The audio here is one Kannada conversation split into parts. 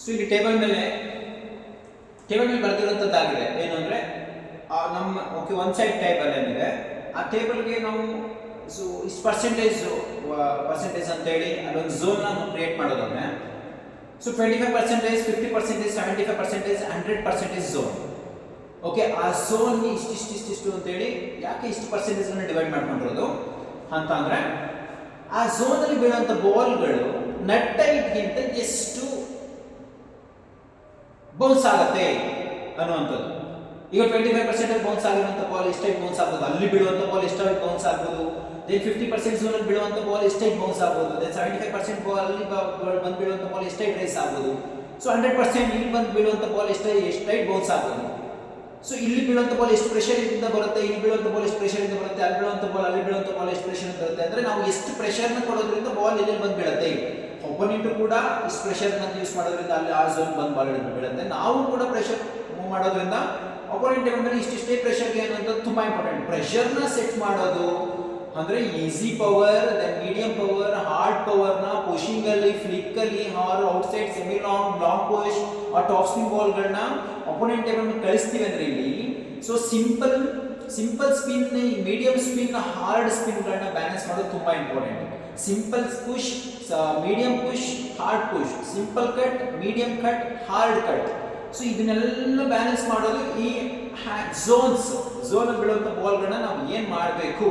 ಸೊ ಇಲ್ಲಿ ಟೇಬಲ್ ಮೇಲೆ ಟೇಬಲ್ ಮೇಲೆ ಬರೆದಿರುವಂಥದ್ದಾಗಿದೆ. ಏನು ಅಂದರೆ ನಮ್ಮ, ಓಕೆ ಒನ್ ಸೈಡ್ ಟೇಬಲ್ ಏನಿದೆ, ಆ ಟೇಬಲ್ಗೆ ನಾವು ಸೊ ಇಷ್ಟು ಪರ್ಸೆಂಟೇಜ್ ಪರ್ಸೆಂಟೇಜ್ ಅಂತೇಳಿ ಅದೊಂದು ಝೋನ್ ನಾವು ಕ್ರಿಯೇಟ್ ಮಾಡೋದಂದ್ರೆ so twenty five percentage fifty percentage seventy five percentage hundred percentage zone okay ಆ ಝೋನ್ಗೆ ಇಷ್ಟಿಷ್ಟು ಇಷ್ಟಿಷ್ಟು ಅಂತೇಳಿ ಯಾಕೆ ಇಷ್ಟು ಪರ್ಸೆಂಟೇಜನ್ನು ಡಿವೈಡ್ ಮಾಡ್ಕೊಂಡಿರೋದು? ಅಂತ ಅಂದರೆ, ಆ ಝೋನಲ್ಲಿ ಬೀಳುವಂಥ ಬಾಲ್ಗಳು ನಟ್ ಎಷ್ಟು ಬೌನ್ಸ್ ಆಗತ್ತೆ ಅನ್ನುವಂಥದ್ದು. ಈಗ ಟ್ವೆಂಟಿ ಫೈವ್ ಪರ್ಸೆಂಟ್ ಬೌನ್ಸ್ ಆಗಿರುವಂಥ ಬಾಲ್ ಎಷ್ಟೇ ಬೌನ್ಸ್ ಆಗ್ಬೋದು? ಅಲ್ಲಿ ಬಿಡುವಂಥ ಬಾಲ್ ಎಷ್ಟೇ ಬೌನ್ಸ್ ಆಗ್ಬೋದು? ದೆನ್ ಫಿಫ್ಟಿ ಪರ್ಸೆಂಟ್ ಝೋನಲ್ಲಿ ಬಿಡುವಂಥ ಬಾಲ್ ಎಷ್ಟೇ ಬೌನ್ಸ್ ಆಗ್ಬೋದು? Then seventy five percent ball ಅಲ್ಲಿ ಬಂದು ಬೀಳುವಂಥ ಬಾಲ್ ಎಷ್ಟೇ ರೈಸ್ ಆಗ್ಬೋದು? ಸೊ ಹಂಡ್ರೆಡ್ ಪರ್ಸೆಂಟ್ ಇಲ್ಲಿ ಬಂದು ಬೀಳುವಂಥ ಬಾಲ್ ಎಷ್ಟೇ ಎಷ್ಟೈಟ್ ಬೌನ್ಸ್ ಆಗ್ಬೋದು? ಸೊ ಇಲ್ಲಿ ಬೀಳುವಂಥ ಬಾಲ್ ಎಷ್ಟು ಪ್ರೆಷರ್ ಇಂದ ಬರುತ್ತೆ? ಇಲ್ಲಿ ಬೀಳುವಂಥ ಬಾಲ್ ಎಷ್ಟು ಪ್ರೆಷರ್ ಇಂದ ಬರುತ್ತೆ? ಅಲ್ಲಿ ಬೀಳುವಂಥ ಬಾಲ್ ಅಲ್ಲಿ ಬೀಳುವಂಥ ಬಾಲ್ ಎಷ್ಟು ಪ್ರೆಷರ್ ಬರುತ್ತೆ? ಅಂದ್ರೆ ನಾವು ಎಷ್ಟು ಪ್ರೆಷರ್ನ ಕೊಡೋದ್ರಿಂದ ಬಾಲ್ ಇಲ್ಲಿ ಬಂದು ಬೀಳುತ್ತೆ ಒಪೋನೆಂಟ್ ಕೂಡ ಇಷ್ಟು ಪ್ರೆಷರ್ನ ಯೂಸ್ ಮಾಡೋದ್ರಿಂದ ಅಲ್ಲಿ ಆ ಝೋನ್ ಬಂದು ಬಾಲ್ ಬೀಳುತ್ತೆ. ನಾವು ಕೂಡ ಪ್ರೆಷರ್ ಮೂವ್ ಮಾಡೋದ್ರಿಂದ ಒಪೋನೆಂಟ್ ಮೇಲೆ ಇಷ್ಟಿಷ್ಟೇ ಪ್ರೆಷರ್ಗೆ ಅನ್ನೋದು ತುಂಬಾ ಇಂಪಾರ್ಟೆಂಟ್ ಪ್ರೆಷರ್ನ ಸೆಟ್ ಮಾಡೋದು ಅಂದ್ರೆ easy power then medium power hard ಪವರ್ನ pushing ಅಲ್ಲಿ ಫ್ಲಿಕ್ ಅಲ್ಲಿ or outside semi long long push ಆ ಟಾಪ್ ಸ್ಪಿನ್ ಬಾಲ್ಗಳನ್ನ ಅಪೋನೆಂಟ್ ಟೇಬಲ್ ಕಳಿಸ್ತೀವಿ ಅಂದ್ರೆ ಇಲ್ಲಿ. So simple simple spin medium spin hard ಸ್ಪಿನ್ಗಳನ್ನ balance ಮಾಡೋದು ತುಂಬಾ important simple push medium push hard push simple cut medium cut hard cut so ಇದನ್ನೆಲ್ಲ ಬ್ಯಾಲೆನ್ಸ್ ಮಾಡೋದು ಈ ಝೋನ್ಸ್ ಝೋನ್ ಬೀಳುವಂಥ ಬಾಲ್ಗಳನ್ನ ನಾವು ಏನ್ ಮಾಡಬೇಕು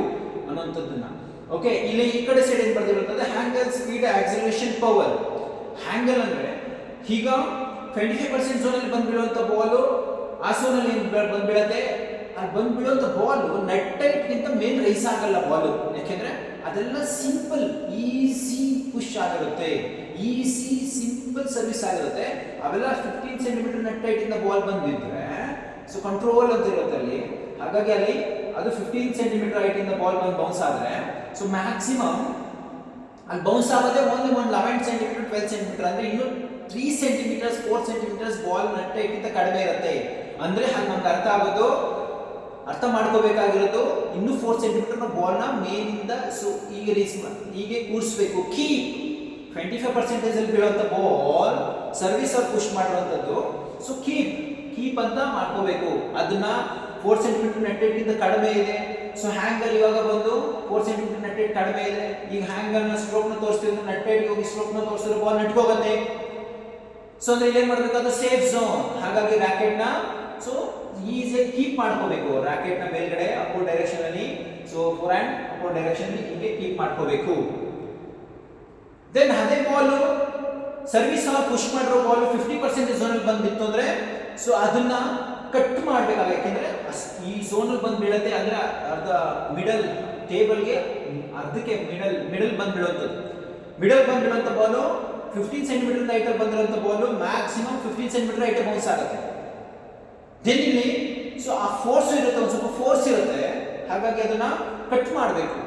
ಅನ್ನೋಂಥದ್ದನ್ನ ಓಕೆ ಇಲ್ಲಿ ಈ ಕಡೆ ಸೈಡ್ ಏನ್ ಬರ್ದಿರುತ್ತದೆ angle speed acceleration power angle ಅಂದ್ರೆ, ಈಗ ಟ್ವೆಂಟಿ ಫೈವ್ ಪರ್ಸೆಂಟ್ ಝೋನಲ್ಲಿ ಬಂದು ಬೀಳುವಂಥ ಬಾಲು ಆ ಝೋನಲ್ಲಿ ಏನು ಬಂದು ಬೀಳತ್ತೆ ಅಲ್ಲಿ ಬಂದು ಬಿಡುವಂಥ ಬಾಲು ನೆಟ್ ಮೇನ್ ರೈಸ್ ಆಗಲ್ಲ ಬಾಲು ಯಾಕೆಂದ್ರೆ ಅದೆಲ್ಲ ಸಿಂಪಲ್ ಈಸಿ ಪುಷ್ ಆಗಿರುತ್ತೆ. ಈಸಿ ಸಿಂಪಲ್ ಸರ್ವಿಸ್ ಆಗಿರುತ್ತೆ. ಅವೆಲ್ಲ ಫಿಫ್ಟೀನ್ ಸೆಂಟಿಮೀಟರ್ ನೆಟ್ ಟೈಟ್ ಇಂದ ಬಾಲ್ ಬಂದಿದ್ರೆ ಸೊ ಕಂಟ್ರೋಲ್ ಅಂತ ಇರುತ್ತೆ ಅಲ್ಲಿ. ಹಾಗಾಗಿ ಅಲ್ಲಿ ಅದು ಫಿಫ್ಟೀನ್ ಸೆಂಟಿಮೀಟರ್ ಹೈಟ್ ಇಂದ ಬಾಲ್ ಬಂದು ಬೌನ್ಸ್ ಆದ್ರೆ ಸೊ ಮ್ಯಾಕ್ಸಿಮಮ್ ಅಲ್ಲಿ ಬೌನ್ಸ್ ಆಗೋದೇ ಓನ್ಲಿ ಒಂದು ಲೆವೆನ್ ಸೆಂಟಿಮೀಟರ್ ಟ್ವೆಲ್ ಸೆಂಟಿಮೀಟರ್ ಅಂದ್ರೆ ಇನ್ನು three centimetres four centimetres ball net ಹೈಟ್ಗಿಂತ ಕಡಿಮೆ ಇರುತ್ತೆ. ಅಂದ್ರೆ ಹಾಗೆ ನಮ್ಗೆ ಅರ್ಥ ಆಗೋದು ಅರ್ಥ ಮಾಡ್ಕೋಬೇಕಾಗಿರೋದು ಇನ್ನು ಫೋರ್ ಸೆಂಟಿಮೀಟರ್ ಬಾಲ್ನ ಮೇನಿಂದ ಸೊ ಹೀಗೆ ರೀಸ್ ಹೀಗೆ ಕೂರಿಸ್ಬೇಕು. ಕೀ ಟ್ವೆಂಟಿ ಫೈವ್ ಪರ್ಸೆಂಟೇಜ್ ಅಲ್ಲಿ ಬೀಳುವಂಥ ಬಾಲ್ ಸರ್ವಿಸ್ ಅವ್ರು ಪುಷ್ ಮಾಡುವಂಥದ್ದು ಸೊ ಕೀಪ್ ಕೀಪ್ ಅಂತ ಮಾಡ್ಕೋಬೇಕು. ಅದನ್ನ ಫೋರ್ ಸೆಂಟಿಮೀಟರ್ ನೆಟ್ಟೆಟ್ಗಿಂತ ಕಡಿಮೆ ಇದೆ. ಸೊ ಹ್ಯಾಂಗಲ್ ಇವಾಗ ಬಂದು ಫೋರ್ ಸೆಂಟಿಮೀಟರ್ ನೆಟ್ಟೆಟ್ ಕಡಿಮೆ ಇದೆ. ಈಗ ಹ್ಯಾಂಗಲ್ನ ಸ್ಟ್ರೋಕ್ನ ತೋರಿಸ್ತಿದ್ರೆ ನೆಟ್ಟೆಟ್ಗೆ ಹೋಗಿ ಸ್ಟ್ರೋಕ್ನ ತೋರಿಸಿದ್ರೆ ಬಾಲ್ ನೆಟ್ಕೋಗತ್ತೆ ಸೊ ಅಂದ್ರೆ ಇಲ್ಲಿ ಮಾಡಬೇಕು ಮಾಡ್ಬೇಕಾದ್ರೆ ಸೇಫ್ ಝೋನ್ ಹಾಗಾಗಿ ರಾಕೆಟ್ನ ಸೊ ಈಸಿಯಾಗಿ ಕೀಪ್ ಮಾಡ್ಕೋಬೇಕು. ರಾಕೆಟ್ನ ಮೇಲ್ಗಡೆ ಅಪೋರ್ ಡೈರೆಕ್ಷನ್ ಅಲ್ಲಿ. ಸೊ ಫೋರ್ ಹ್ಯಾಂಡ್ ಅಪೋರ್ ಡೈರೆಕ್ಷನ್ ಹೀಗೆ ಕೀಪ್ ಮಾಡ್ಕೋಬೇಕು. ದೆನ್ ಅದೇ ಬಾಲ್ ಸರ್ವಿಸ್ ಅವ್ರು ಪುಷ್ ಮಾಡಿರೋ ಬಾಲ್ ಫಿಫ್ಟಿ ಪರ್ಸೆಂಟ್ ಝೋನ್ ಅಲ್ಲಿ ಬಂದಿತ್ತು ಅಂದ್ರೆ ಸೊ ಅದನ್ನ ಕಟ್ ಮಾಡ್ಬೇಕಾಗ ಯಾಕೆಂದ್ರೆ ಈ ಝೋನ್ ಅಲ್ಲಿ ಬಂದು ಬೀಳತ್ತೆ ಅಂದ್ರೆ ಅರ್ಧ ಮಿಡಲ್ ಟೇಬಲ್ಗೆ ಅರ್ಧಕ್ಕೆ ಮಿಡಲ್ ಮಿಡಲ್ ಬಂದು ಬೀಳುವಂಥದ್ದು ಮಿಡಲ್ ಬಂದು ಬೀಳುವಂಥ ಬಾಲು ಫಿಫ್ಟೀನ್ ಸೆಂಟಿಮೀಟರ್ ಹೈಟಲ್ಲಿ ಬಂದಿರುವಂಥ ball maximum fifteen centimetre height bounce ಆಗುತ್ತೆ. ದೆನ್ ಇಲ್ಲಿ ಸೊ ಆ ಫೋರ್ಸ್ ಇರುತ್ತೆ, ಒಂದು ಸ್ವಲ್ಪ ಫೋರ್ಸ್ ಇರುತ್ತೆ. ಹಾಗಾಗಿ ಅದನ್ನ ಕಟ್ ಮಾಡಬೇಕು.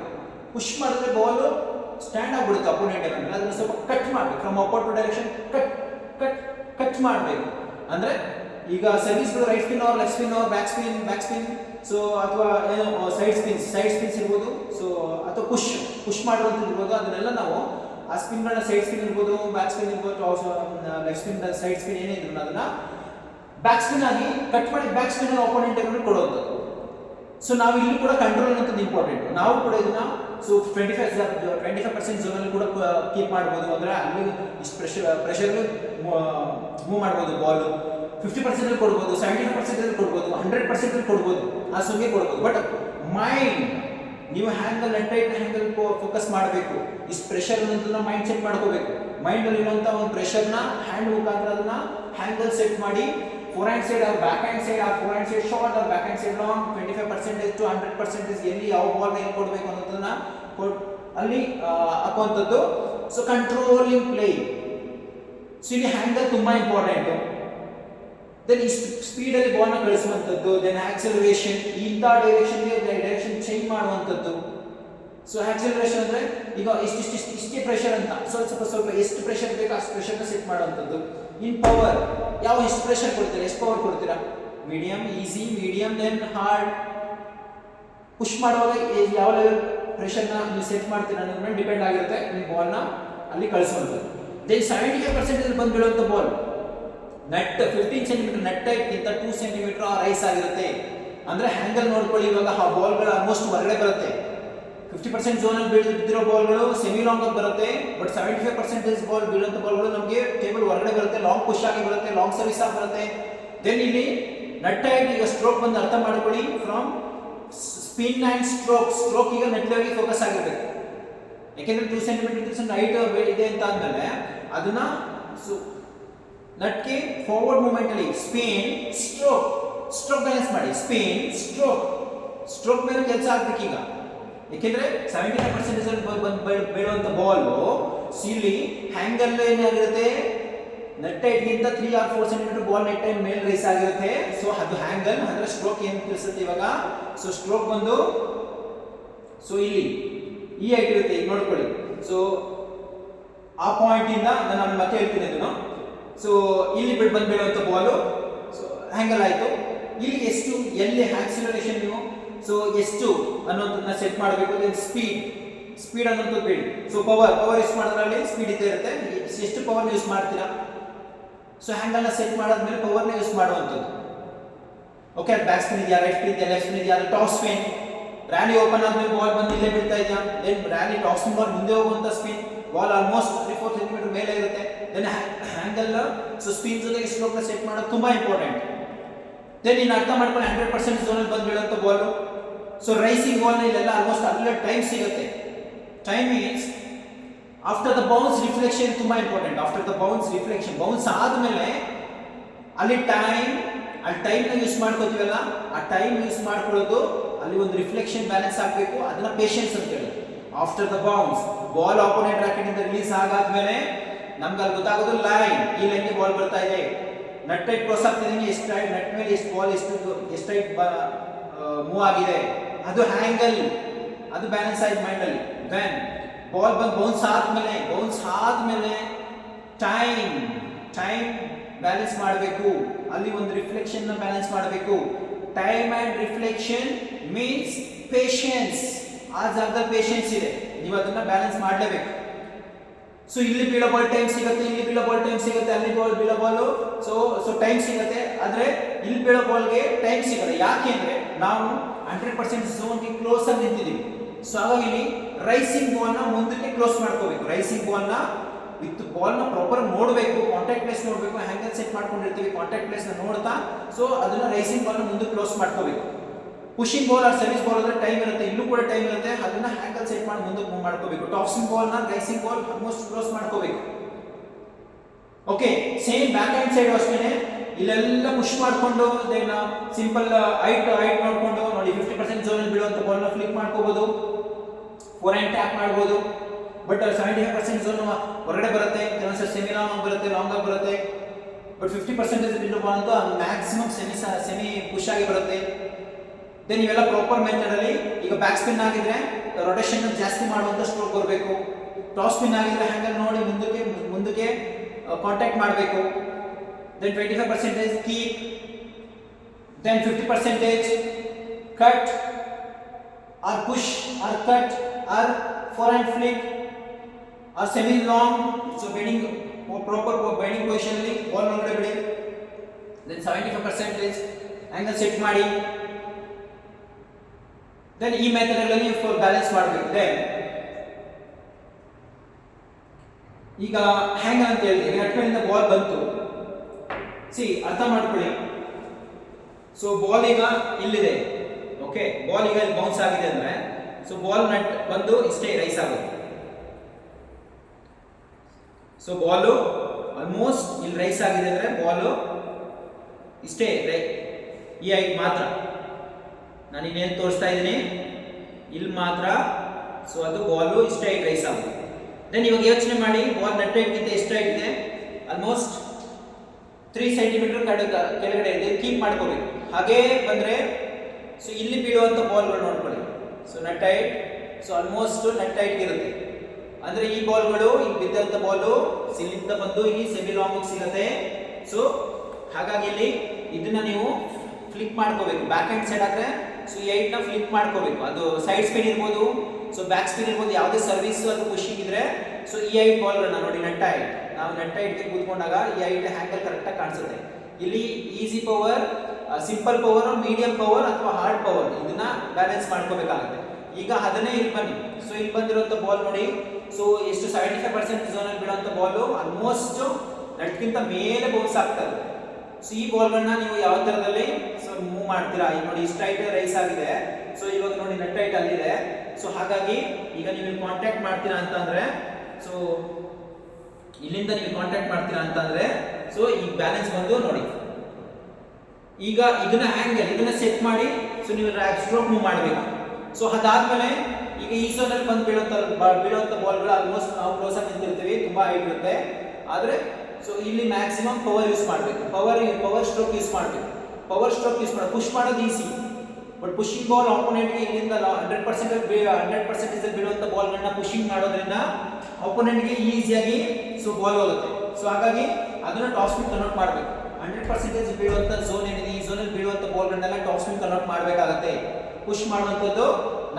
ಪುಷ್ ಮಾಡಿದ್ರೆ ಬಾಲ್ ಸ್ಟ್ಯಾಂಡ್ ಆಗ್ಬಿಡುತ್ತೆ ಅಪೋನೆಂಟ್ ಏನಂದ್ರೆ ಅದನ್ನ ಸ್ವಲ್ಪ ಕಟ್ ಮಾಡಬೇಕು. From ಅಪೋರ್ to direction cut cut cut ಮಾಡಬೇಕು. ಅಂದ್ರೆ ಈಗ ಸರ್ವಿಸ್ಗಳು ರೈಟ್ ಸ್ಪಿನ್ ಅವ್ರ ಲೆಫ್ಟ್ ಸ್ಪಿನ್ ಅವ್ರ back spin back spin so ಅಥವಾ ಏನು ಸೈಡ್ ಸ್ಪಿನ್ಸ್ ಸೈಡ್ ಸ್ಪಿನ್ಸ್ ಇರ್ಬೋದು. ಸೊ ಅಥವಾ ಪುಷ್ ಪುಷ್ ಮಾಡುವಂಥದ್ದು ಇರ್ಬೋದು. ಅದನ್ನೆಲ್ಲ ನಾವು ಆ ಸ್ಪಿನ್ಗಳನ್ನ ಸೈಡ್ ಸ್ಪಿನ್ ಇರ್ಬೋದು ಬ್ಯಾಕ್ ಸ್ಪಿನ್ ಇರ್ಬೋದು ಲೆಫ್ಟ್ ಸ್ಪಿನ್ ಸೈಡ್ ಸ್ಪಿನ್ ಏನೇ ಇದ್ರು ಅದನ್ನ ಬ್ಯಾಕ್ ಸ್ಪಿನ್ ಆಗಿ ಕಟ್ ಮಾಡಿ ಬ್ಯಾಕ್ ಸ್ಪಿನ್ ಆಪೋನೆಂಟ್ ಕೊಡುವಂಥದ್ದು. ಸೊ ನಾವು ಇಲ್ಲಿ ಕೂಡ ಕಂಟ್ರೋಲ್ ಅನ್ನೋದು ಇಂಪಾರ್ಟೆಂಟ್ ನಾವು ಕೂಡ ಇದನ್ನ so twenty five twenty five percent ಝೋನಲ್ಲಿ ಕೂಡ ಕೀಪ್ ಮಾಡ್ಬೋದು. ಅಂದ್ರೆ ಅಲ್ಲಿ ಇಷ್ಟು ಪ್ರೆಷರ್ ಪ್ರೆಷರ್ ಮೂವ್ ಮಾಡ್ಬೋದು ಬಾಲ್ ಫಿಫ್ಟಿ ಪರ್ಸೆಂಟ್ ಕೊಡ್ಬೋದು ಸೆವೆಂಟಿ ಫೈವ್ ಪರ್ಸೆಂಟ್ ಕೊಡ್ಬೋದು ಹಂಡ್ರೆಡ್ ಪರ್ಸೆಂಟ್ ಕೊಡ್ಬೋದು. ಆ ಸುಮ್ಮನೆ ಕೊಡ್ಬೋದು. ಬಟ್ ಮೈಂಡ್ ನೀವು ಹ್ಯಾಂಗಲ್ ಎಂಟೈಟ್ ಟೈಟ್ ಹ್ಯಾಂಗಲ್ ಫೋಕಸ್ ಮಾಡಬೇಕು. ಇಷ್ಟು ಪ್ರೆಷರ್ ಅನ್ನೋದನ್ನ ಮೈಂಡ್ ಸೆಟ್ ಮಾಡ್ಕೋಬೇಕು. ಮೈಂಡ್ ಅಲ್ಲಿ ಇರುವಂತ ಒಂದು ಪ್ರೆಷರ್ನ ಹ್ಯಾಂಡ್ ಮುಖಾಂತರ ಅದನ್ನ ಹ್ಯಾಂಗಲ್ ಸೆಟ್ ಮಾಡಿ fore side side or back or side side fore or side short long back hand side long twenty five percentage to hundred percentage ಎಲ್ಲಿ ಯಾವ ಬಾಲ್ ಏನು ಕೊಡಬೇಕು ಅನ್ನೋದನ್ನ ಅಲ್ಲಿ ಹಾಕುವಂಥದ್ದು. ಸೊ ಕಂಟ್ರೋಲಿಂಗ್ ಪ್ಲೇ ಸೊ ಇಲ್ಲಿ ಹ್ಯಾಂಗಲ್ ತುಂಬಾ ಇಂಪಾರ್ಟೆಂಟ್ ದೆನ್ ಸ್ಪೀಡ್ ಸ್ಪೀಡಲ್ಲಿ ಬಾಲ್ನ ಕಳಿಸುವಂಥದ್ದು ದೆನ್ ಆಕ್ಸಲರೇಷನ್ ಇಂಥ ಡೈರೆಕ್ಷನ್ಗೆ ಡೈರೆಕ್ಷನ್ ಚೇಂಜ್ ಮಾಡುವಂಥದ್ದು. ಸೊ ಆಕ್ಸಲರೇಷನ್ ಅಂದ್ರೆ, ಈಗ ಇಷ್ಟಿಷ್ಟು ಇಷ್ಟು ಪ್ರೆಷರ್ ಅಂತ. ಸ್ವಲ್ಪ ಸ್ವಲ್ಪ ಸ್ವಲ್ಪ, ಎಷ್ಟು ಪ್ರೆಷರ್ ಬೇಕು ಅಷ್ಟು ಪ್ರೆಷರ್ನ ಸೆಟ್ ಮಾಡುವಂಥದ್ದು. ಇನ್ ಪವರ್ ಯಾವ ಎಷ್ಟು ಪ್ರೆಷರ್ ಕೊಡ್ತೀರಾ ಎಷ್ಟು ಪವರ್ ಕೊಡ್ತೀರಾ medium easy medium then hard push ಮಾಡುವಾಗ ಯಾವ ಲೆವೆಲ್ ಪ್ರೆಷರ್ನ ನೀವು ಸೆಟ್ ಮಾಡ್ತೀರಾ ಅನ್ನೋದ್ರ ಮೇಲೆ ಡಿಪೆಂಡ್ ಆಗಿರುತ್ತೆ ನೀವು ಬಾಲ್ನ ಅಲ್ಲಿ ಕಳಿಸೋದು ದೆನ್ ಸೆವೆಂಟಿ ಫೈವ್ ಪರ್ಸೆಂಟೇಜ್ ಬಂದು ಬೀಳುವಂಥ ball net fifteen centimetre net ಟೈಪ್ಗಿಂತ two centimetre rise ಆಗಿರುತ್ತೆ. ಅಂದ್ರೆ ಹ್ಯಾಂಗಲ್ ನೋಡ್ಕೊಳ್ಳಿ, ಇವಾಗ ಆ ಬಾಲ್ಗಳು ಆಲ್ಮೋಸ್ಟ್ ಹೊರಗಡೆ ಬರುತ್ತೆ. ಫಿಫ್ಟಿ ಪರ್ಸೆಂಟ್ ಝೋನಲ್ಲಿ ಬೀಳ್ ಬಿದ್ದಿರೋ ಬಾಲ್ಗಳು ಸೆಮಿ ಲಾಂಗ್ ಆಗಿ ಬರುತ್ತೆ but seventy five percentage ball ಬೀಳುವಂಥ ಬಾಲ್ಗಳು ನಮಗೆ ಟೇಬಲ್ ಹೊರಗಡೆ ಬರುತ್ತೆ ಲಾಂಗ್ ಪುಷ್ ಆಗಿ ಬರುತ್ತೆ ಲಾಂಗ್ ಸರ್ವಿಸ್ ಆಗಿ ಬರುತ್ತೆ. ದೆನ್ ಇಲ್ಲಿ ನಟ್ ಈಗ ಸ್ಟ್ರೋಕ್ ಬಂದು ಅರ್ಥ ಮಾಡ್ಕೊಳ್ಳಿ from spin and stroke stroke ಈಗ ನೆಟ್ಲಾಗಿ ಫೋಕಸ್ ಆಗಿರ್ಬೇಕು. ಯಾಕೆಂದ್ರೆ ಟೂ ಸೆಂಟಿಮೀಟರ್ ಹೈಟ್ ಇದೆ ಅಂತ ಅಂದಮೇಲೆ ಅದನ್ನ ಸೊ ನಟ್ಗೆ ಫಾರ್ವರ್ಡ್ ಮೂಮೆಂಟ್ ಅಲ್ಲಿ ಸ್ಪಿನ್ ಸ್ಟ್ರೋಕ್ ಸ್ಟ್ರೋಕ್ ಬ್ಯಾಲೆನ್ಸ್ ಮಾಡಿ ಸ್ಪಿನ್ ಸ್ಟ್ರೋಕ್ ಸ್ಟ್ರೋಕ್ ಮೇಲೆ ಕೆಲಸ ಆಗ್ಬೇಕು ಈಗ ಯಾಕೆಂದ್ರೆ ಸೆವೆಂಟಿ ಫೈವ್ ಪರ್ಸೆಂಟೇಜ್ ಬಂದು ಬೀಳುವಂತ ಬಾಲ್ ಇಲ್ಲಿ ಹ್ಯಾಂಗಲ್ ಏನಾಗಿರುತ್ತೆ? Net ಹೈಟ್ಗಿಂತ three or four centimetre ball net time ಮೇಲೆ ರೈಸ್ ಆಗಿರುತ್ತೆ. ಸೊ ಅದು ಹ್ಯಾಂಗಲ್ ಅಂದ್ರೆ ಸ್ಟ್ರೋಕ್ ಏನು ತಿಳಿಸುತ್ತೆ ಇವಾಗ? ಸೊ ಸ್ಟ್ರೋಕ್ ಬಂದು ಸೊ ಇಲ್ಲಿ, ಈ ಆಗಿರುತ್ತೆ ಈಗ ನೋಡ್ಕೊಳ್ಳಿ. ಸೊ ಆ ಪಾಯಿಂಟ್ ಇಂದ ನಾನು ಮತ್ತೆ ಹೇಳ್ತೀನಿ ಅದನ್ನು. ಸೊ ಇಲ್ಲಿ ಬಿಟ್ಟು ಬಂದು ಬೀಳುವಂತ ಬಾಲು ಸೊ ಹ್ಯಾಂಗಲ್ ಆಯ್ತು. ಇಲ್ಲಿ ಎಷ್ಟು, ಎಲ್ಲಿ ಆಕ್ಸಿಲರೇಷನ್ ನೀವು? ಸೊ ಎಷ್ಟು ಅನ್ನೋದನ್ನ ಸೆಟ್ ಮಾಡಬೇಕು ದೆನ್ ಸ್ಪೀಡ್ ಸ್ಪೀಡ್ ಅನ್ನೋದು ಬಿಡಿ ಸೊ ಪವರ್ ಪವರ್ ಎಷ್ಟು ಮಾಡೋದ್ರಲ್ಲಿ ಸ್ಪೀಡ್ ಇದ್ದೇ ಇರುತ್ತೆ. ಎಷ್ಟು ಪವರ್ ಯೂಸ್ ಮಾಡ್ತೀರಾ? ಸೊ ಹ್ಯಾಂಡಲ್ನ ಸೆಟ್ ಮಾಡಾದ್ಮೇಲೆ ಪವರ್ನ ಯೂಸ್ ಮಾಡುವಂಥದ್ದು. ಓಕೆ ಬ್ಯಾಕ್ ಸ್ಪಿನ್ ಇದೆಯಾ ರೈಟ್ ಸ್ಪಿನ್ ಇದೆಯಾ ಲೆಫ್ಟ್ ಸ್ಪಿನ್ ಇದೆಯಾ ಟಾಪ್ ಸ್ಪಿನ್ ರ್ಯಾಲಿ ಓಪನ್ ಆದ್ಮೇಲೆ ಬಾಲ್ ಬಂದು ಇಲ್ಲೇ ಬೀಳ್ತಾ ಇದೆಯಾ? Then rally top spin ball ಮುಂದೆ ಹೋಗುವಂಥ spin ball almost three four centimetre ಮೇಲೆ ಇರುತ್ತೆ. ದೆನ್ ಹ್ಯಾಂಡಲ್ ಸೊ ಸ್ಪಿನ್ ಜೊತೆಗೆ ಸ್ಲೋಕ್ನ ಸೆಟ್ ಮಾಡೋದು ತುಂಬ ಇಂಪಾರ್ಟೆಂಟ್ ದೆನ್ ನೀನು ಅರ್ಥ ಮಾಡ್ಕೊಂಡು ಹಂಡ್ರೆಡ್ ಪರ್ಸೆಂಟ್ ಝೋನಲ್ಲಿ ಬಂದು ಬೀಳೋಂಥ ಬಾಲು ಸೊ ರೈಸಿಂಗ್ ಬಾಲ್ ಇಲ್ಲೆಲ್ಲ ಆಲ್ಮೋಸ್ಟ್ ಅಲ್ಲೇ ಟೈಮ್ ಸಿಗುತ್ತೆ. Time is after the bounce reflection ತುಂಬಾ important after the bounce reflection bounce ಆದ್ಮೇಲೆ ಅಲ್ಲಿ ಟೈಮ್ ಅಲ್ಲಿ ಟೈಮ್ನ ಯೂಸ್ ಮಾಡ್ಕೋತೀವಲ್ಲ? ಆ ಟೈಮ್ ಯೂಸ್ ಮಾಡ್ಕೊಳ್ಳೋದು ಅಲ್ಲಿ ಒಂದು ರಿಫ್ಲೆಕ್ಷನ್ ಬ್ಯಾಲೆನ್ಸ್ ಆಗಬೇಕು. ಅದನ್ನ ಪೇಷನ್ಸ್ ಅಂತ ಹೇಳಿ after the bounce ball opponent racket ಇಂದ ರಿಲೀಸ್ ಆಗಾದ್ಮೇಲೆ ನಮ್ಗೆ ಅಲ್ಲಿ ಗೊತ್ತಾಗೋದು ಲೈನ್ ಈ ಲೈನ್ಗೆ ಬಾಲ್ ಬರ್ತಾ ಇದೆ. ನಟ್ ಟೈಟ್ ಕ್ರಾಸ್ ಆಗ್ತಿದ್ದೀನಿ ಎಷ್ಟು ನಟ್ ಮೇಲೆ ಎಷ್ಟು ಬಾಲ್ ಎಷ್ಟು ಎಷ್ಟು ಟೈಟ್ ಮೂವ್ ಆಗಿದೆ. ಅದು ಹ್ಯಾಂಗಲ್ ಅದು ಬ್ಯಾಲೆನ್ಸ್ ಆಯ್ತು ಮೈಂಡಲ್ಲಿ ದೆನ್ ಬಾಲ್ ಬಂದು ಬೌನ್ಸ್ ಆದ್ಮೇಲೆ ಬೌನ್ಸ್ ಆದ್ಮೇಲೆ ಟೈಮ್ ಟೈಮ್ ಬ್ಯಾಲೆನ್ಸ್ ಮಾಡಬೇಕು. ಅಲ್ಲಿ ಒಂದು ರಿಫ್ಲೆಕ್ಷನ್ ಬ್ಯಾಲೆನ್ಸ್ ಮಾಡಬೇಕು. Time and reflection means patience ಆ ಜಾಗದಲ್ಲಿ ಪೇಷನ್ಸ್ ಇದೆ. ನೀವು ಅದನ್ನ ಬ್ಯಾಲೆನ್ಸ್ ಮಾಡಲೇಬೇಕು. ಸೊ ಇಲ್ಲಿ ಬೀಳೋ ಬಾಲ್ ಟೈಮ್ ಸಿಗುತ್ತೆ, ಇಲ್ಲಿ ಬೀಳೋ ಬಾಲ್ ಟೈಮ್ ಸಿಗುತ್ತೆ, ಅಲ್ಲಿ ಬಾಲ್ ಬೀಳೋ ಬಾಲು ಸೊ ಸೊ ಟೈಮ್ ಸಿಗುತ್ತೆ, ಆದರೆ ಇಲ್ಲಿ ಬೀಳೋ ಬಾಲ್ಗೆ ಟೈಮ್ ಸಿಗಲ್ಲ. ಯಾಕೆ ಅಂದ್ರೆ ನಾವು ಹಂಡ್ರೆಡ್ ಪರ್ಸೆಂಟ್ ಝೋನ್ಗೆ ಕ್ಲೋಸ್ ಆಗಿ ನಿಂತಿದ್ದೀವಿ. ಸೊ ಹಾಗಾಗಿ ಇಲ್ಲಿ ರೈಸಿಂಗ್ ಬಾಲ್ನ ಮುಂದಕ್ಕೆ ಕ್ಲೋಸ್ ಮಾಡ್ಕೋಬೇಕು. ರೈಸಿಂಗ್ ಬಾಲ್ನ ವಿತ್ನ ಪ್ರಾಪರ್ ನೋಡಬೇಕು ಕಾಂಟ್ಯಾಕ್ಟ್ ಪ್ಲೇಸ್ ನೋಡಬೇಕು ಹ್ಯಾಂಗಲ್ ಸೆಟ್ ಮಾಡ್ಕೊಂಡಿರ್ತೀವಿ ಕಾಂಟ್ಯಾಕ್ಟ್ನ ನೋಡ್ತಾ ಸೊ ಅದನ್ನ ರೈಸಿಂಗ್ ಬಾಲ್ನ ಮುಂದಕ್ಕೆ ಕ್ಲೋಸ್ ಮಾಡ್ಕೋಬೇಕು. Pushing ball or service ball ಅಂದ್ರೆ ಟೈಮ್ ಇರುತ್ತೆ, ಇಲ್ಲೂ ಕೂಡ ಟೈಮ್ ಇರುತ್ತೆ, ಅದನ್ನ ಹ್ಯಾಂಗಲ್ ಸೆಟ್ ಮಾಡಿ ಮುಂದೆ ಮೂವ್ ಮಾಡ್ಕೋಬೇಕು. ಟಾಪ್ಸಿಂಗ್ನ ರೈಸಿಂಗ್ ಬಾಲ್ ಆಲ್ಮೋಸ್ಟ್ ಕ್ಲೋಸ್ ಮಾಡ್ಕೋಬೇಕು. Okay same back hand side ಅಷ್ಟೇನೆ. ಇಲ್ಲೆಲ್ಲ ಪುಷ್ ಮಾಡ್ಕೊಂಡು ದೇವ್ನ ಸಿಂಪಲ್ ಹೈಟ್ ಹೈಟ್ ನೋಡ್ಕೊಂಡು ನೋಡಿ ಫಿಫ್ಟಿ ಪರ್ಸೆಂಟ್ ಝೋನ್ ಬೀಳುವಂತ ಬಾಲ್ನ ಫ್ಲಿಕ್ ಮಾಡ್ಕೋಬಹುದು ಫೋರ್ ಹ್ಯಾಂಡ್ ಟ್ಯಾಕ್ ಮಾಡ್ಬೋದು. But seventy five percent zone ಹೊರಗಡೆ ಬರುತ್ತೆ. ಕೆಲವೊಂದ್ಸರಿ ಸೆಮಿ ಲಾಂಗ್ ಬರುತ್ತೆ ಲಾಂಗ್ ಆಗಿ ಬರುತ್ತೆ. But fifty percentage build ball ಅಂತ ಮ್ಯಾಕ್ಸಿಮಮ್ ಸೆಮಿ ಸೆಮಿ ಪುಷ್ ಆಗಿ ಬರುತ್ತೆ. ದೆನ್ ಇವೆಲ್ಲ ಪ್ರಾಪರ್ ಮೆಥಡ್ ಅಲ್ಲಿ ಈಗ ಬ್ಯಾಕ್ ಸ್ಪಿನ್ ಆಗಿದ್ರೆ ರೊಟೇಷನ್ ಜಾಸ್ತಿ ಮಾಡುವಂತ ಸ್ಟ್ರೋಕ್ ಬರಬೇಕು. ಟಾಸ್ ಸ್ಪಿನ್ ಆಗಿದ್ರೆ ಹ್ಯಾಂಗಲ್ ನೋಡಿ, ಮುಂದಕ್ಕೆ ಮುಂದಕ್ಕೆ ಕಾಂಟ್ಯಾಕ್ಟ್ ಮಾಡಬೇಕು. Then twenty five percentage keep then fifty percentage cut or push or cut or forehand flick or semi long so bending proper bending position ಅಲ್ಲಿ ಬಾಲ್ ಒಳಗಡೆ ಬಿಡಿ then seventy five percentage angle set ಮಾಡಿ. ದೆನ್ ಈ ಮೆಥಡ್ ಅಲ್ಲಿ ಬ್ಯಾಲೆನ್ಸ್ ಮಾಡಬೇಕು. ದೆನ್ ಈಗ ಹ್ಯಾಂಗ್ ಅಂತ ಹೇಳಿದ್ರೆ ನೆಟ್ ಮೇಲಿಂದ ಬಾಲ್ ಬಂತು. ಸಿ ಅರ್ಥ ಮಾಡ್ಕೊಳ್ಳಿ. ಸೊ ಬಾಲ್ ಈಗ ಇಲ್ಲಿದೆ. ಓಕೆ ಬಾಲ್ ಈಗ ಇಲ್ಲಿ ಬೌನ್ಸ್ ಆಗಿದೆ ಅಂದ್ರೆ ಸೊ ಬಾಲ್ ನಟ್ ಬಂದು ಇಷ್ಟೇ ರೈಸ್ ಆಗುತ್ತೆ. ಸೊ ಬಾಲು ಆಲ್ಮೋಸ್ಟ್ ಇಲ್ಲಿ ರೈಸ್ ಆಗಿದೆ ಅಂದ್ರೆ ಬಾಲು ಇಷ್ಟೇ ರೈ, ಈ ಐಟ್ ಮಾತ್ರ. ನಾನು ಇನ್ನೇನು ತೋರಿಸ್ತಾ ಇದ್ದೀನಿ? ಇಲ್ಲಿ ಮಾತ್ರ ಸೊ ಅದು ಬಾಲು ಇಷ್ಟೇ ರೈಸ್ ಆಗುತ್ತೆ. ದೆನ್ ಇವಾಗ ಯೋಚನೆ ಮಾಡಿ ಬಾಲ್ ನೆಟ್ ಹೈಟ್ಗಿಂತ ಎಷ್ಟು ಇಟ್ಟಿದೆ ಆಲ್ಮೋಸ್ಟ್ ತ್ರೀ ಸೆಂಟಿಮೀಟರ್ ಕಡೆ ಕೆಳಗಡೆ ಇದೆ ಕೀಪ್ ಮಾಡ್ಕೋಬೇಕು. ಹಾಗೇ ಬಂದರೆ ಸೊ ಇಲ್ಲಿ ಬೀಳುವಂಥ ಬಾಲ್ಗಳು ನೋಡ್ಕೊಳ್ಳಿ. So net height so almost net height ಇರುತ್ತೆ. ಅಂದರೆ ಈ ಬಾಲ್ಗಳು ಇಲ್ಲಿ ಬಿದ್ದಂಥ ಬಾಲು ಇಲ್ಲಿಂದ ಬಂದು ಈ ಸೆಮಿ ಲಾಂಗ್ ಸಿಗುತ್ತೆ. ಸೊ ಹಾಗಾಗಿ ಇಲ್ಲಿ ಇದನ್ನ ನೀವು ಫ್ಲಿಪ್ ಮಾಡ್ಕೋಬೇಕು. ಬ್ಯಾಕ್ ಹ್ಯಾಂಡ್ ಸೈಡ್ ಆದರೆ ಸೊ ಈ ಏಟ್ನ ಫ್ಲಿಪ್ ಮಾಡ್ಕೋಬೇಕು. ಅದು ಸೈಡ್ ಸ್ಪಿನ್ ಇರ್ಬೋದು ಸೊ ಬ್ಯಾಕ್ ಸ್ಪಿನ್ ಇರ್ಬೋದು, ಯಾವುದೇ ಸರ್ವಿಸ್ ಅದು ಖುಷಿಗಿದ್ರೆ ಸೊ ಈ ಐಟ್ ಬಾಲ್ಗಳನ್ನ ನೋಡಿ ನೆಟ್ ಐಟ್ ನಾವು ನೆಟ್ ಹೈಟ್ಗೆ ಕೂತ್ಕೊಂಡಾಗ ಈ ಹೈಟ್ ಹ್ಯಾಂಗಲ್ ಕರೆಕ್ಟಾಗಿ ಕಾಣಿಸುತ್ತೆ. ಇಲ್ಲಿ easy power simple power medium power ಅಥವಾ ಹಾರ್ಡ್ ಪವರ್ ಇದನ್ನ ಬ್ಯಾಲೆನ್ಸ್ ಮಾಡ್ಕೋಬೇಕಾಗುತ್ತೆ. ಈಗ ಅದನ್ನೇ ಇಲ್ಲಿ ಬನ್ನಿ. ಸೊ ಇಲ್ಲಿ ಬಂದಿರುವಂತ ಬಾಲ್ ನೋಡಿ. ಸೊ ಎಷ್ಟು ಸೆವೆಂಟಿ ಫೈವ್ ಪರ್ಸೆಂಟ್ ಝೋನಲ್ಲಿ ಬೀಳುವಂತ ಬಾಲು ಆಲ್ಮೋಸ್ಟ್ ನೆಟ್ಗಿಂತ ಮೇಲೆ ಬೌನ್ಸ್ ಆಗ್ತದೆ ಸೊ ಈ ಬಾಲ್ಗಳನ್ನ ನೀವು ಯಾವ ಥರದಲ್ಲಿ? ಸೊ ಮೂವ್ ಮಾಡ್ತೀರಾ? ಈಗ ನೋಡಿ ಸ್ಟ್ರೈಟ್ ರೈಸ್ ಆಗಿದೆ. ಸೊ ಇವಾಗ ನೋಡಿ ನೆಟ್ ಹೈಟ್ ಅಲ್ಲಿದೆ. ಸೊ ಹಾಗಾಗಿ ಈಗ ನೀವು ಕಾಂಟ್ಯಾಕ್ಟ್ ಮಾಡ್ತೀರಾ ಅಂತಂದ್ರೆ ಸೊ ಇಲ್ಲಿಂದ ನೀವು ಕಾಂಟ್ಯಾಕ್ಟ್ ಮಾಡ್ತೀರಾ ಅಂತಂದ್ರೆ ಸೊ ಈ ಬ್ಯಾಲೆನ್ಸ್ ಬಂದು ನೋಡಿ. ಈಗ ಇದನ್ನ ಆಂಗಲ್ ಇದನ್ನ ಸೆಟ್ ಮಾಡಿ ಸೊ ನೀವು ಸ್ಟ್ರೋಕ್ ಮೂವ್ ಮಾಡಬೇಕು. ಸೊ ಅದಾದ್ಮೇಲೆ, ಈಗ ಈ ಝೋನಲ್ಲಿ ಬಂದು ಬೀಳುವಂತ ಬೀಳುವಂಥ ಬಾಲ್ಗಳು ಆಲ್ಮೋಸ್ಟ್ ನಾವು ಕ್ಲೋಸ್ ಆಗಿ ನಿಂತಿರ್ತೀವಿ, ತುಂಬಾ ಹೈಟ್ ಇರುತ್ತೆ. ಆದ್ರೆ ಸೊ ಇಲ್ಲಿ ಮ್ಯಾಕ್ಸಿಮಮ್ ಪವರ್ ಯೂಸ್ ಮಾಡಬೇಕು. ಪವರ್ ಪವರ್ ಸ್ಟ್ರೋಕ್ ಯೂಸ್ ಮಾಡಬೇಕು. ಪವರ್ ಸ್ಟ್ರೋಕ್ ಯೂಸ್ ಮಾಡಿ ಪುಷ್ ಮಾಡೋದು ಈಸಿ ಬಟ್ ಪುಷಿಂಗ್ ಬಾಲ್ ಆಪೋನೆಂಟ್ಗೆ ಇಲ್ಲಿಂದ ಹಂಡ್ರೆಡ್ ಪರ್ಸೆಂಟ್ ಹಂಡ್ರೆಡ್ ಪರ್ಸೆಂಟ್ ಬೀಳುವಂತ ಬಾಲ್ಗಳನ್ನ ಪುಷಿಂಗ್ ಮಾಡೋದ್ರಿಂದ ಆಪೋನೆಂಟ್ಗೆ ಈಸಿಯಾಗಿ ಸೊ ಬಾಲ್ ಹೋಗುತ್ತೆ. ಸೊ ಹಾಗಾಗಿ ಅದನ್ನ ಟಾಸ್ ಸ್ಪಿನ್ ಕನ್ವರ್ಟ್ ಮಾಡಬೇಕು. ಹಂಡ್ರೆಡ್ ಪರ್ಸೆಂಟೇಜ್ ಬೀಳುವಂತ ಝೋನ್ ಏನಿದೆ, ಈ ಝೋನಲ್ಲಿ ಬೀಳುವಂತ ಬಾಲ್ಗಳನ್ನೆಲ್ಲ ಟಾಸ್ ಸ್ಪಿನ್ ಕನ್ವರ್ಟ್ ಮಾಡಬೇಕಾಗತ್ತೆ. ಪುಷ್ ಮಾಡುವಂಥದ್ದು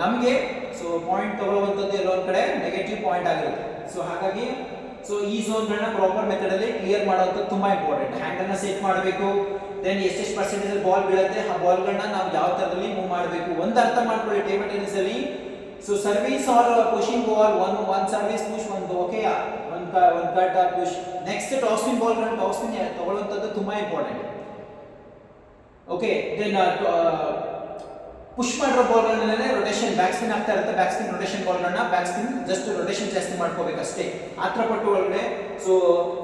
ನಮಗೆ ಸೊ ಪಾಯಿಂಟ್ ತಗೊಳ್ಳುವಂಥದ್ದು ಎಲ್ಲೋ ಕಡೆ ನೆಗೆಟಿವ್ ಪಾಯಿಂಟ್ ಆಗಿರುತ್ತೆ. ಸೊ ಹಾಗಾಗಿ ಸೊ ಈ ಝೋನ್ಗಳನ್ನ ಪ್ರಾಪರ್ ಮೆಥಡ್ ಅಲ್ಲಿ ಕ್ಲಿಯರ್ ಮಾಡೋದು ತುಂಬಾ ಇಂಪಾರ್ಟೆಂಟ್ ಹ್ಯಾಂಡ್ ಅನ್ನ ಸೆಟ್ ಮಾಡಬೇಕು ದೆನ್ ಎಷ್ಟೆಷ್ಟು ಪರ್ಸೆಂಟೇಜ್ ಬಾಲ್ ಬೀಳುತ್ತೆ, ಆ ಬಾಲ್ಗಳನ್ನ ನಾವು ಯಾವ ತರದಲ್ಲಿ ಮೂವ್ ಮಾಡಬೇಕು, ಒಂದು ಅರ್ಥ ಮಾಡ್ಕೊಳ್ಳಿ ಟೇಬಲ್ ಅಲ್ಲಿ so service or pushing ball one one service push ಒಂದು okay one one cut push next topspin ಬಾಲ್ಗಳನ್ನ topspin ತಗೊಳ್ಳುವಂಥದ್ದು ತುಂಬಾ ಇಂಪಾರ್ಟೆಂಟ್ ಓಕೆ ದೆನ್ ಪುಷ್ ಮಾಡಿರೋ ಬಾಲ್ಗಳನ್ನೇ ರೊಟೇಷನ್ ಬ್ಯಾಕ್ ಸ್ಪಿನ್ ಆಗ್ತಾ ಇರುತ್ತೆ. ಬ್ಯಾಕ್ ಸ್ಪಿನ್ ರೊಟೇಷನ್ ಬಾಲ್ಗಳನ್ನ ಬ್ಯಾಕ್ ಸ್ಪಿನ್ ಜಸ್ಟ್ ರೊಟೇಷನ್ ಜಾಸ್ತಿ ಮಾಡ್ಕೋಬೇಕು ಅಷ್ಟೇ. ಆತ್ರ ಪಟ್ಟು ಒಳಗಡೆ ಸೊ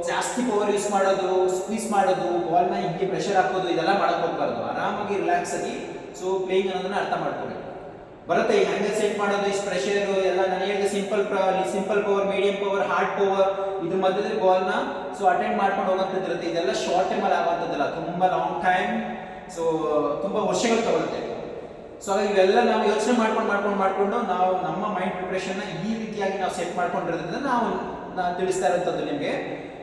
ಜಾಸ್ತಿ ಪವರ್ ಯೂಸ್ ಮಾಡೋದು ಸ್ಕ್ವೀಸ್ ಮಾಡೋದು ಬಾಲ್ನ ಹಿಂಗೆ ಪ್ರೆಷರ್ ಹಾಕೋದು, ಇದೆಲ್ಲ ಮಾಡಕ್ ಹೋಗ್ಬಾರ್ದು. ಆರಾಮಾಗಿ ರಿಲ್ಯಾಕ್ಸ್ ಆಗಿ ಸೊ ಪ್ಲೇಯಿಂಗ್ ಅನ್ನೋದನ್ನ ಅರ್ಥ ಮಾಡ್ಕೋಬೇಕು. ಬರುತ್ತೆ. ಈ ಹಂಗೆ ಸೆಟ್ ಮಾಡೋದು ಇಷ್ಟು ಪ್ರೆಷರ್ ಎಲ್ಲ ನಾನು ಹೇಳಿದ simple simple power medium power hard power ಇದ್ರ ಮಧ್ಯದಲ್ಲಿ ಬಾಲ್ನ ಸೊ ಅಟೆಂಡ್ ಮಾಡ್ಕೊಂಡು ಹೋಗುವಂಥದ್ದು ಇರುತ್ತೆ. ಇದೆಲ್ಲ ಶಾರ್ಟ್ ಟೈಮಲ್ಲಿ ಆಗುವಂಥದ್ದಲ್ಲ ತುಂಬಾ ಲಾಂಗ್ ಟೈಮ್ ಸೊ ತುಂಬಾ ವರ್ಷಗಳು ತಗೊಳುತ್ತೆ. ಸೊ ಹಾಗಾಗಿ ಇವೆಲ್ಲ ನಾವು ಯೋಚನೆ ಮಾಡ್ಕೊಂಡು ಮಾಡ್ಕೊಂಡು ಮಾಡ್ಕೊಂಡು ನಾವು ನಮ್ಮ ಮೈಂಡ್ ಪ್ರಿಪ್ರೇಷನ್ನ ಈ ರೀತಿಯಾಗಿ ನಾವು ಸೆಟ್ ಮಾಡ್ಕೊಂಡಿರೋದ್ರಿಂದ ನಾವು ತಿಳಿಸ್ತಾ ಇರೋಂಥದ್ದು ನಿಮಗೆ.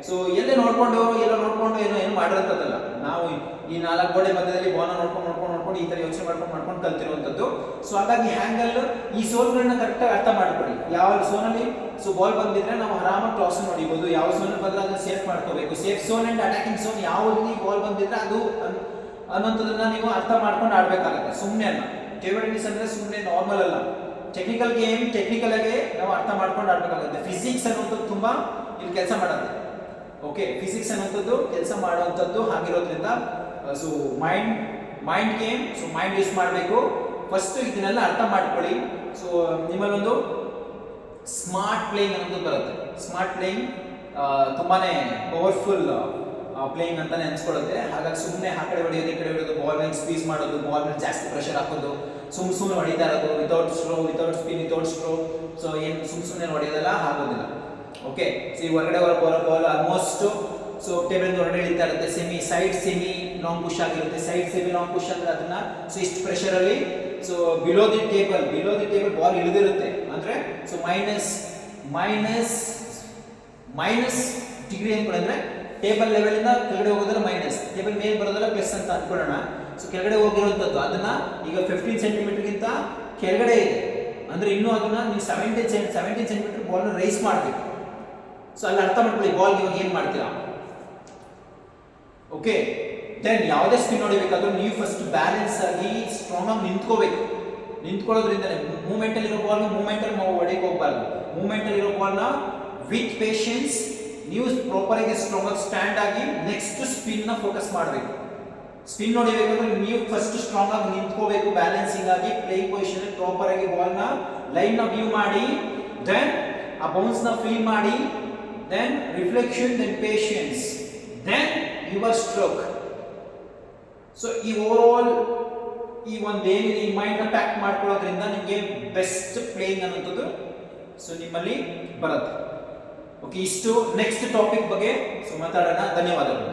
ಸೊ ಎಲ್ಲೇ ನೋಡ್ಕೊಂಡು, ಎಲ್ಲ ನೋಡ್ಕೊಂಡು ಏನೋ, ಏನು ಮಾಡಿರೋಂಥದ್ದಲ್ಲ. ನಾವು ಈ ನಾಲ್ಕು ಗೋಡೆ ಮಧ್ಯದಲ್ಲಿ ಬಾಲ್ನ ನೋಡ್ಕೊಂಡು ನೋಡ್ಕೊಂಡು ನೋಡ್ಕೊಂಡು ಈ ತರ ಯೋಚನೆ ಮಾಡ್ಕೊಂಡು ಮಾಡ್ಕೊಂಡು ಕಲ್ತಿರುವಂಥದ್ದು. ಸೊ ಹಾಗಾಗಿ ಹ್ಯಾಂಗಲ್ ಈ ಸೋಲ್ಗಳನ್ನ ಕರೆಕ್ಟಾಗಿ ಅರ್ಥ ಮಾಡ್ಕೊಳ್ಳಿ. ಯಾವ ಸೋನಲ್ಲಿ ಸೊ ಬಾಲ್ ಬಂದಿದ್ರೆ ನಾವು ಆರಾಮಾಗಿ ಕ್ಲಾಸ್ ನೋಡಿಬಹುದು ಯಾವ ಸೋನ್ ಬಂದ್ರೆ ಅದನ್ನ ಸೇಫ್ ಮಾಡ್ಕೋಬೇಕು. Safe zone and attacking zone ಯಾವ ರೀತಿ ಬಾಲ್ ಬಂದಿದ್ರೆ ಅದು ಅನ್- ಅನ್ನೋಂಥದ್ದನ್ನ ನೀವು ಅರ್ಥ ಮಾಡ್ಕೊಂಡು ಆಡ್ಬೇಕಾಗತ್ತೆ. ಸುಮ್ಮನೆ ಅಲ್ಲ. ಟೇಬಲ್ ಟೆನ್ನಿಸ್ ಅಂದ್ರೆ ಸುಮ್ಮನೆ ನಾರ್ಮಲ್ ಅಲ್ಲ. ಟೆಕ್ನಿಕಲ್ ಗೇಮ್ ಟೆಕ್ನಿಕಲ್ ಆಗಿ ನಾವು ಅರ್ಥ ಮಾಡ್ಕೊಂಡು ಆಡ್ಬೇಕಾಗುತ್ತೆ. ಫಿಸಿಕ್ಸ್ ಅನ್ನೋದು ತುಂಬಾ ಇಲ್ಲಿ ಕೆಲಸ ಮಾಡುತ್ತೆ. ಓಕೆ ಫಿಸಿಕ್ಸ್ ಅನ್ನುವಂಥದ್ದು, ಕೆಲಸ ಮಾಡುವಂಥದ್ದು ಆಗಿರೋದ್ರಿಂದ so mind mind game so mind use ಮಾಡಬೇಕು. ಫಸ್ಟ್ ಇದನ್ನೆಲ್ಲ ಅರ್ಥ ಮಾಡ್ಕೊಳ್ಳಿ. ಸೊ ನಿಮ್ಮಲ್ಲೊಂದು ಸ್ಮಾರ್ಟ್ ಪ್ಲೇಯಿಂಗ್ ಅನ್ನೋದು ಬರುತ್ತೆ. ಸ್ಮಾರ್ಟ್ ಪ್ಲೇಯಿಂಗ್ ತುಂಬಾನೇ ಪವರ್ಫುಲ್ ಪ್ಲೇಯಿಂಗ್ ಅಂತಲೇ ಅನ್ಸ್ಕೊಳ್ಳುತ್ತೆ ಹಾಗಾಗಿ ಸುಮ್ಮನೆ ಆ ಕಡೆ ಹೊಡೆಯೋದು, ಈ ಕಡೆ ಹೊಡೆಯೋದು ಬಾಲ್ ಮೇಲೆ ಸ್ಪೀಸ್ ಮಾಡೋದು ಬಾಲ್ ಮೇಲೆ ಜಾಸ್ತಿ ಪ್ರೆಷರ್ ಹಾಕೋದು ಸುಮ್ ಸುಮ್ಮನೆ ಹೊಡಿತಾ ಇರೋದು without stroke without spin without stroke so ಏನು ಸುಮ್ ಸುಮ್ಮನೆ ಹೊಡೆಯೋದಲ್ಲ ಆಗೋದಿಲ್ಲ. ಓಕೆ ಸೊ ಈ ಹೊರಗಡೆ ಹೊರ ಬರೋ ಬಾಲ್ ಆಲ್ಮೋಸ್ಟ್ ಸೊ ಟೇಬಲ್ ಹೊರಗಡೆ ಇಳಿತಾ ಇರುತ್ತೆ. Semi side semi long push ಆಗಿರುತ್ತೆ. ಸೈಡ್ ಸೆಮಿ ಲಾಂಗ್ ಪುಷ್ ಅಂದ್ರೆ ಅದನ್ನ ಸೊ ಇಷ್ಟು ಪ್ರೆಷರ್ ಅಲ್ಲಿ so below the table below the table ball ಇಳಿದಿರುತ್ತೆ. ಅಂದ್ರೆ so minus minus minus degree ಅಂದ್ರೆ ಟೇಬಲ್ ಲೆವೆಲ್ ಇಂದ ಕೆಳಗಡೆ ಹೋಗೋದ್ರೆ ಮೈನಸ್ ಟೇಬಲ್ ಮೇಲೆ ಬರೋದಲ್ಲ ಪ್ಲಸ್ ಅಂತ ಅನ್ಕೊಳ್ಳೋಣ ಸೊ ಕೆಳಗಡೆ ಹೋಗಿರುವಂತದ್ದು ಅದನ್ನ ಈಗ ಫಿಫ್ಟೀನ್ ಸೆಂಟಿಮೀಟರ್ಗಿಂತ ಕೆಳಗಡೆ ಇದೆ. ಅಂದ್ರೆ ಇನ್ನೂ ಅದನ್ನ ನೀವು ಸೆವೆಂಟೀನ್ ಸೆವೆಂಟೀನ್ ಸೆಂಟಿಮೀಟರ್ ಬಾಲ್ನ ರೈಸ್ ಮಾಡಬೇಕು. ಸೊ ಅಲ್ಲಿ ಅರ್ಥ ಮಾಡ್ಕೊಳ್ಳಿ ಬಾಲ್ ಇವಾಗ ಏನು ಮಾಡ್ತೀರಾ? ಓಕೆ ದೆನ್ ಯಾವುದೇ ಸ್ಪಿನ್ ಹೊಡಿಬೇಕಾದ್ರೂ ನೀವು ಫಸ್ಟ್ ಬ್ಯಾಲೆನ್ಸ್ ಆಗಿ ಸ್ಟ್ರಾಂಗ್ ಆಗಿ ನಿಂತ್ಕೋಬೇಕು. ನಿಂತ್ಕೊಳ್ಳೋದ್ರಿಂದಲೇ ಮೂಮೆಂಟ್ ಅಲ್ಲಿರೋ ಬಾಲ್ ಮೂಮೆಂಟ್ ಅಲ್ಲಿ ನಾವು ಹೊಡೆಯಕ್ಕೆ ಹೋಗ್ಬಾರ್ದು. ಮೂಮೆಂಟ್ ಅಲ್ಲಿರೋ ಬಾಲ್ನ ವಿತ್ ಪೇಷನ್ಸ್ ನೀವು ಪ್ರಾಪರ್ ಆಗಿ ಸ್ಟ್ರಾಂಗ್ ಆಗಿ ಸ್ಟ್ಯಾಂಡ್ ಆಗಿ ನೆಕ್ಸ್ಟ್ ಸ್ಪಿನ್ನ ಫೋಕಸ್ ಮಾಡಬೇಕು. ಸ್ಪಿನ್ ನೋಡಿಬೇಕಂದ್ರೆ ನೀವು ಫಸ್ಟ್ ಸ್ಟ್ರಾಂಗ್ ಆಗಿ ನಿಂತ್ಕೋಬೇಕು ಬ್ಯಾಲೆನ್ಸಿಂಗ್ ಆಗಿ ಪ್ಲೇ ಪೊಸಿಷನ್ ಪ್ರಾಪರ್ ಆಗಿ ಬಾಲ್ನ ಲೈನ್ನ ವ್ಯೂ ಮಾಡಿ ದೆನ್ ಆ ಬೌನ್ಸ್ನ ಫೀಲ್ ಮಾಡಿ then reflection then patience, then your stroke. So ಈ ಓವರ್ ಈ ಒಂದು ಏನಿದೆ ಈ ಮೈಂಡ್ ಪ್ಯಾಕ್ ಮಾಡ್ಕೊಳ್ಳೋದ್ರಿಂದ ನಿಮಗೆ ಬೆಸ್ಟ್ ಪ್ಲೇಯಿಂಗ್ ಅನ್ನೋಂಥದ್ದು ಸೊ ನಿಮ್ಮಲ್ಲಿ ಬರುತ್ತೆ. ಓಕೆ ಇಷ್ಟು ನೆಕ್ಸ್ಟ್ ಟಾಪಿಕ್ ಬಗ್ಗೆ ಸೊ ಮಾತಾಡೋಣ. ಧನ್ಯವಾದಗಳು.